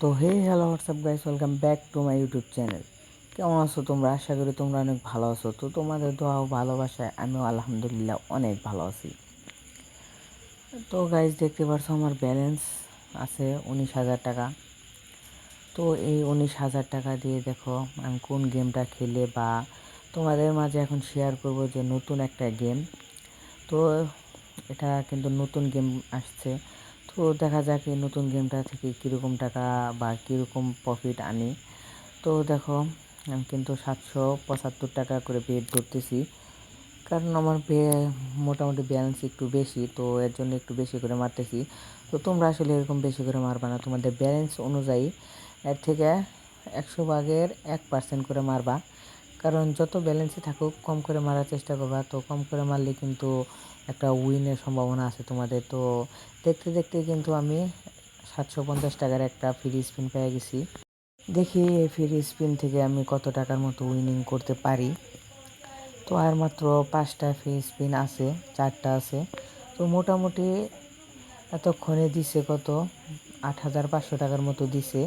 তো hey hello WhatsApp guys welcome back to my YouTube channel কেমন আছো তোমরা? আশা করি তোমরা অনেক ভালো আছো। তো তোমাদের দোয়া ভালোবাসায় আমিও আলহামদুলিল্লাহ অনেক ভালো আছি। তো গাইস দেখতে পাচ্ছ আমার ব্যালেন্স আছে উনিশ হাজার টাকা। তো এই উনিশ হাজার টাকা দিয়ে দেখো আমি কোন গেমটা খেলে বা তোমাদের মাঝে এখন শেয়ার করব যে নতুন একটা গেম তো এটা কিন্তু নতুন গেম আসছে। তো দেখা যাক এই নতুন গেমটা থেকে কীরকম টাকা বা কীরকম প্রফিট আনি। তো দেখো, আমি কিন্তু সাতশো পঁচাত্তর টাকা করে বেড ধরতেছি। কারণ আমার মোটামুটি ব্যালেন্স একটু বেশি, তো এর জন্য একটু বেশি করে মারতেছি। তো তোমরা আসলে এরকম বেশি করে মারবা না, তোমাদের ব্যালেন্স অনুযায়ী এর থেকে একশো ভাগের এক পার্সেন্ট করে মারবা। কারণ যত ব্যালেন্সে থাকুক, কম করে মারার চেষ্টা করবা। তো কম করে মারলে কিন্তু একটা উইনের সম্ভাবনা আছে তোমাদের। তো দেখতে দেখতে কিন্তু আমি সাতশো পঞ্চাশ টাকার একটা ফ্রি স্পিন পেয়ে গেছি। দেখি এই ফ্রি স্পিন থেকে আমি কত টাকার মতো উইনিং করতে পারি। তো আর মাত্র পাঁচটা ফ্রি স্পিন আছে, চারটা আছে। তো মোটামুটি এতক্ষণে দিছে কত? আট হাজার পাঁচশো টাকার মতো দিছে।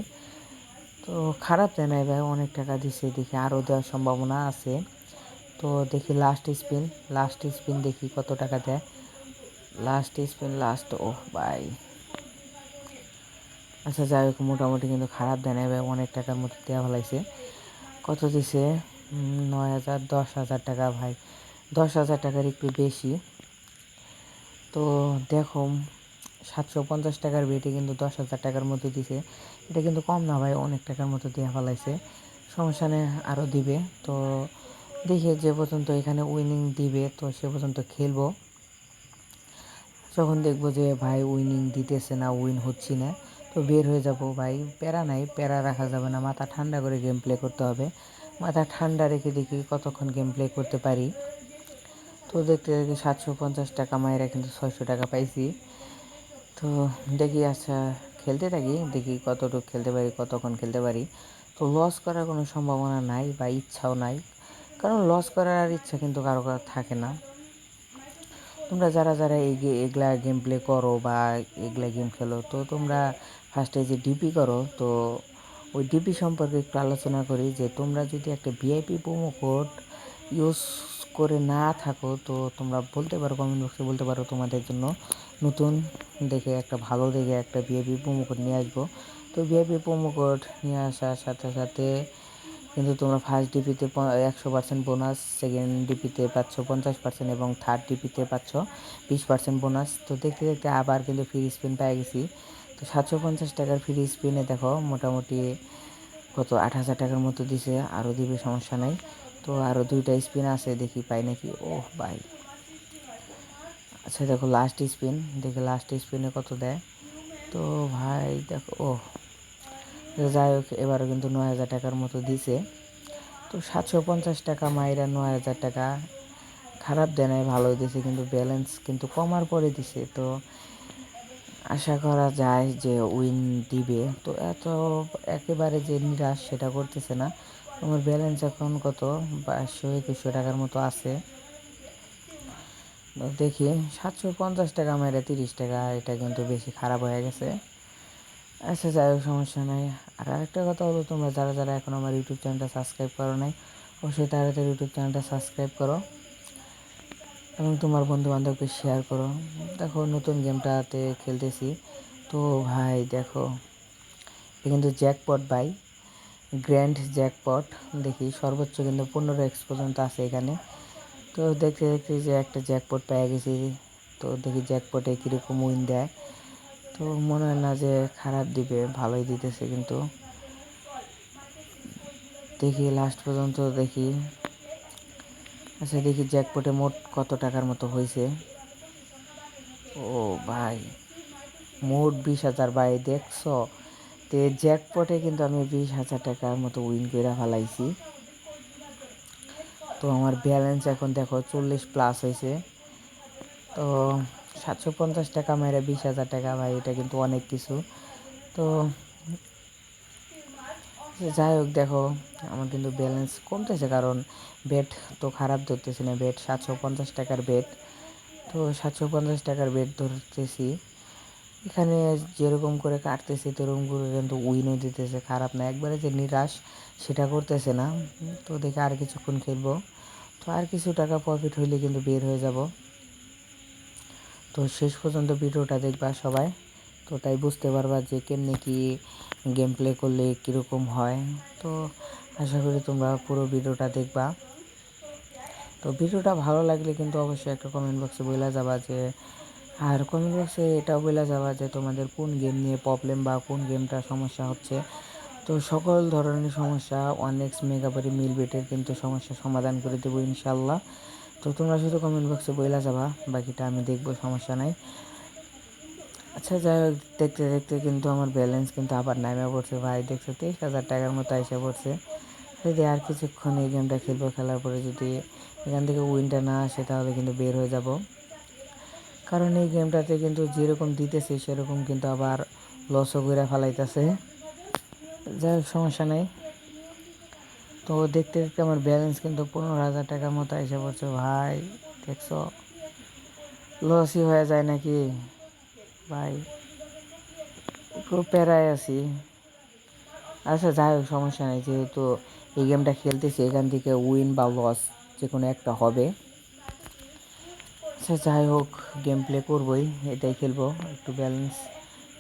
তো খারাপ দেয় নাই ভাই, অনেক টাকা দিছে দেখি আরও দেওয়ার সম্ভাবনা আছে। তো দেখি লাস্ট স্পিন লাস্ট স্পিন দেখি কত টাকা দেয়। লাস্ট স্পিন লাস্ট ও বাই আচ্ছা যাই হোক, মোটামুটি কিন্তু খারাপ দেয় না ভাই, অনেক টাকার মতো দেওয়া ফেলাইছে। কত দিছে? নয় হাজার, দশ হাজার টাকা ভাই। দশ হাজার টাকার একটু বেশি। তো দেখো সাতশো পঞ্চাশ টাকার বেটে কিন্তু দশ হাজার টাকার মতো দিছে। এটা কিন্তু কম না ভাই, অনেক টাকার মতো দেওয়া ফেলাইছে। সমস্যা নেই আরও দিবে। তো দেখে যে পর্যন্ত এখানে উইনিং দিবে, তো সে পর্যন্ত খেলব। যখন দেখব যে ভাই উইনিং দিতেছে না উইন হচ্ছি না, তো বের হয়ে যাব। ভাই, প্যারা নাই, প্যারা রাখা যাবে না। মাথা ঠান্ডা করে গেম প্লে করতে হবে। মাথা ঠান্ডা রেখে দেখি কতক্ষণ গেম প্লে করতে পারি। তো দেখতে দেখি সাতশো পঞ্চাশ টাকা মায়েরা কিন্তু ছয়শো টাকা পাইছি। তো দেখি আচ্ছা খেলতে থাকি, দেখি কতটুকু খেলতে পারি, কতক্ষণ খেলতে পারি। তো লস করার কোনো সম্ভাবনা নাই বা ইচ্ছাও নাই। কারণ লস করার আর ইচ্ছা কিন্তু কারও কারও থাকে না। তোমরা যারা যারা এই এগুলা গেম প্লে করো বা এগুলা গেম খেলো, তো তোমরা ফার্স্টে যে ডিপি করো, তো ওই ডিপি সম্পর্কে একটু আলোচনা করি যে তোমরা যদি একটা ভিআইপি প্রোমো কোড ইউজ করে না থাকো, তো তোমরা বলতে পারো কমেন্ট বক্সে বলতে পারো তোমাদের জন্য নতুন দেখে একটা ভালো দেখে একটা ভিআইপি প্রোমো কোড নিয়ে আসব। তো ভিআইপি প্রোমো কোড নিয়ে আসার সাথে সাথে কিন্তু তোমরা ফার্স্ট ডিপিতে একশো পার্সেন্ট বোনাস সেকেন্ড ডিপিতে পাচ্ছ পঞ্চাশ পার্সেন্ট এবং থার্ড ডিপিতে পাচ্ছ বিশ পার্সেন্ট বোনাস তো দেখতে দেখতে আবার কিন্তু ফ্রি স্পিন পেয়ে গেছি। তো সাতশো পঞ্চাশ টাকার ফ্রি স্পিনে দেখো মোটামুটি কত আট হাজার টাকার মতো দিছে আরও দিবে সমস্যা নাই। তো আরও দুইটা স্পিন আছে, দেখি পাই নাকি। ও বাই আচ্ছা দেখো লাস্ট স্পিন দেখি লাস্ট স্পিনে কত দেয়? তো ভাই, দেখো, ও যাই হোক, এবারও কিন্তু নয় হাজার টাকার মতো দিছে। তো সাতশো পঞ্চাশ টাকা মাইরা নয় হাজার টাকা। খারাপ দেয় নাই ভালো দিছে, কিন্তু ব্যালেন্স কিন্তু কমার পরে দিছে। তো আশা করা যায় যে উইন দিবে। তো এত একেবারে যে নিরাশ সেটা করতেছে না। আমার ব্যালেন্স এখন কত? বাইশশো একুশশো টাকার মতো আছে। দেখি, সাতশো পঞ্চাশ টাকা মেরে তিরিশ টাকা, এটা কিন্তু বেশি খারাপ হয়ে গেছে। আচ্ছা যাই হোক, সমস্যা নাই। আর আরেকটা কথা হলো, তোমরা যারা যারা এখন আমার ইউটিউব চ্যানেলটা সাবস্ক্রাইব করো নাই, অবশ্যই তাড়াতাড়ি ইউটিউব চ্যানেলটা সাবস্ক্রাইব করো এবং তোমার বন্ধু বান্ধবকে শেয়ার করো। দেখো, নতুন গেমটাতে খেলতেছি। তো ভাই, দেখো কিন্তু জ্যাকপট বাই গ্র্যান্ড জ্যাকপট দেখি, সর্বোচ্চ কিন্তু পনেরো এক্স পর্যন্ত আছে এখানে। তো দেখতে দেখতে যে একটা জ্যাকপট পেয়ে গেছি। তো দেখি জ্যাকপটে কীরকম উইন দেয়। তো মনে হয় না যে খারাপ দিবে, ভালোই দিতেছে কিন্তু। দেখি লাস্ট পর্যন্ত দেখি। আচ্ছা দেখি জ্যাকপটে মোট কত টাকার মতো হয়েছে। ও ভাই, মোট বিশ হাজার। ভাই, দেখছ? তে জ্যাকপটে কিন্তু আমি বিশ হাজার টাকার মতো উইন করে ফেলাইছি। তো আমার ব্যালেন্স এখন দেখো চল্লিশ প্লাস হয়েছে। তো সাতশো পঞ্চাশ টাকা মেরে বিশ হাজার টাকা, ভাই এটা কিন্তু অনেক কিছু। তো যাই হোক দেখো, আমার কিন্তু ব্যালেন্স কমতেছে কারণ বেড তো খারাপ ধরতেছি না বেড সাতশো পঞ্চাশ টাকার বেড তো সাতশো পঞ্চাশ টাকার বেড ধরতেছি। এখানে যেরকম করে কাটতেছে, তেরকম করে কিন্তু উইনও দিতেছে। খারাপ না, একবারে যে নিরাশ সেটা করতেছে না। তো দেখে আর কিছুক্ষণ খেলব। তো আর কিছু টাকা প্রফিট হইলে কিন্তু বের হয়ে যাব। তো শেষ পর্যন্ত ভিডিওটা দেখবা সবাই। তো তাই বুঝতে পারবা যে কেমনে কি গেম প্লে করলে কীরকম হয়। তো আশা করি তোমরা পুরো ভিডিওটা দেখবা। তো ভিডিওটা ভালো লাগলে কিন্তু অবশ্যই একটা কমেন্ট বক্সে বলে যাবা যে আর কমেন্ট বক্সে এটাও বলে যাবা যে তোমাদের কোন গেম নিয়ে প্রবলেম বা কোন গেমটা সমস্যা হচ্ছে? তো সকল ধরনের সমস্যা অনেক মেগাবারি মিল বেটের কিন্তু সমস্যা সমাধান করে দেবো ইনশাল্লাহ তো তোমরা শুধু কমেন্ট বক্সে বইলা যাবা, বাকিটা আমি দেখব, সমস্যা নাই। আচ্ছা যাই হোক, দেখতে দেখতে কিন্তু আমার ব্যালেন্স কিন্তু আবার নামে পড়ছে। ভাই, দেখছ, তেইশ হাজার টাকার মতো এসে পড়ছে। যদি আর কিছুক্ষণ এই গেমটা খেলব, খেলার পরে যদি এখান থেকে উইনটা না আসে, তাহলে কিন্তু বের হয়ে যাব। কারণ এই গেমটাতে কিন্তু যেরকম দিতেছে, সেরকম কিন্তু আবার লসও করে ফেলাইতেছে। যাই হোক, সমস্যা নেই। তো দেখতে দেখতে আমার ব্যালেন্স কিন্তু পনেরো হাজার টাকার মতো এসে পড়ছে। ভাই, দেখছ? লসই হয়ে যায় নাকি? ভাই খুব প্যারায় আছি। আচ্ছা যাই হোক, সমস্যা নেই। যেহেতু এই গেমটা খেলতেছি, এখান থেকে উইন বা লস যে কোনো একটা হবে। আচ্ছা যাই হোক গেম প্লে করবোই, এটাই খেলব, একটু ব্যালেন্স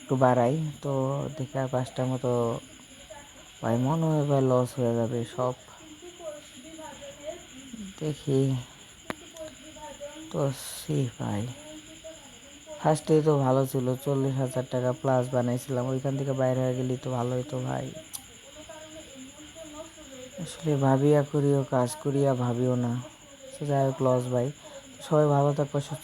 একটু বাড়াই, তো দেখে আর পাঁচটার মতো ভাই মনে হয় এবার লস হয়ে যাবে সব। দেখি, তো সি ভাই। ফার্স্টেই তো ভালো ছিল, চল্লিশ হাজার টাকা প্লাস বানাইছিলাম, ওইখান থেকে বাইরে হয়ে গেলি তো ভালো হতো ভাই। আসলে ভাবিয়া করিও, কাজ করিয়া ভাবিও না। যাই হোক লস ভাই। সবাই ভালো থাকবে সুস্থ